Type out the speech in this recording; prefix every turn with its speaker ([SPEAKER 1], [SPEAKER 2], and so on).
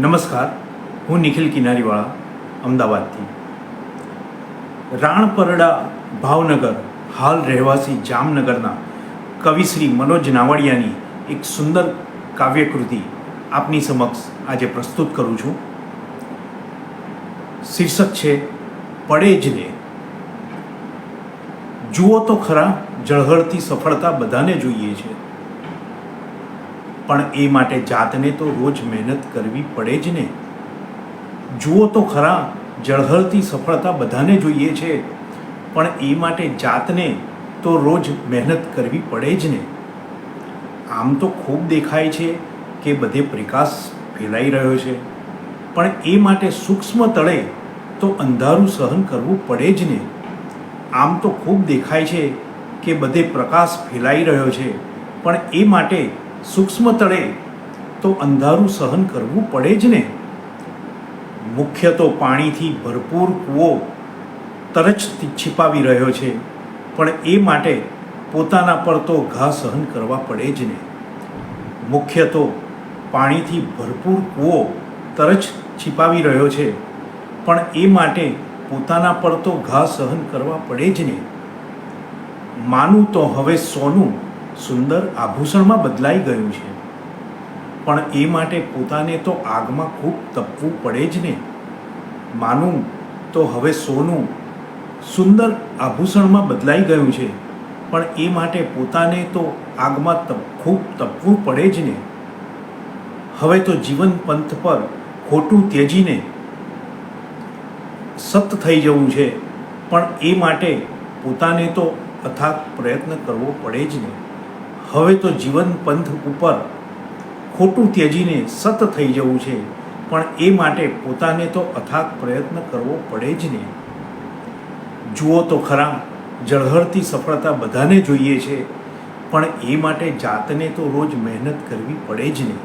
[SPEAKER 1] નમસ્કાર, હું નિખિલ કિનારીવાળા, અમદાવાદથી. રાણપરડા ભાવનગર, હાલ રહેવાસી જામનગરના કવિ શ્રી મનોજ નાવડિયાની એક સુંદર કાવ્યકૃતિ આપની સમક્ષ આજે પ્રસ્તુત કરું છું. શીર્ષક છે, પડે જ ને. જુઓ તો ખરા ઝળહળતી સફળતા બધાને જોઈએ છે. પણ એ માટે જાતને તો રોજ મહેનત કરવી પડે જ ને. જુઓ તો ખરા ઝળહળતી સફળતા બધાને જોઈએ છે, પણ એ માટે જાતને તો રોજ મહેનત કરવી પડે જ ને. આમ તો ખૂબ દેખાય છે કે બધે પ્રકાશ ફેલાઈ રહ્યો છે, પણ એ માટે સૂક્ષ્મ તળે તો અંધારું સહન કરવું પડે જ ને. આમ તો ખૂબ દેખાય છે કે બધે પ્રકાશ ફેલાઈ રહ્યો છે, પણ એ માટે સૂક્ષ્મ તળે તો અંધારું સહન કરવું પડે જ ને. મુખ્ય તો પાણીથી ભરપૂર કૂવો તરચ છિપાવી રહ્યો છે, પણ એ માટે પોતાના પર તો ઘા સહન કરવા પડે જ ને. મુખ્ય તો પાણીથી ભરપૂર કૂવો તરચ છિપાવી રહ્યો છે, પણ એ માટે પોતાના પર તો ઘા સહન કરવા પડે જ ને. માનું તો હવે સોનું સુંદર આભૂષણમાં બદલાઈ ગયું છે. પણ એ માટે પોતાને તો આગમાં ખૂબ તપવું પડે જ ને. માનું તો હવે સોનું સુંદર આભૂષણમાં બદલાઈ ગયું છે. પણ એ માટે પોતાને તો આગમાં તપ, ખૂબ તપવું પડે જ ને. હવે તો જીવન પંથ પર ખોટું ત્યજીને સત થઈ જવું છે. પણ એ માટે પોતાને તો અથાગ પ્રયત્ન કરવો પડે જ ને. હવે તો જીવન પંથ ઉપર ખોટું ત્યજીને સત થઈ જવું છે, પણ એ માટે પોતાને તો અથાગ પ્રયત્ન કરવો પડે જ ને જુઓ તો ખરા ઝળહળતી સફળતા બધાને જોઈએ છે, પણ એ માટે જાતને તો રોજ મહેનત કરવી પડે જ ને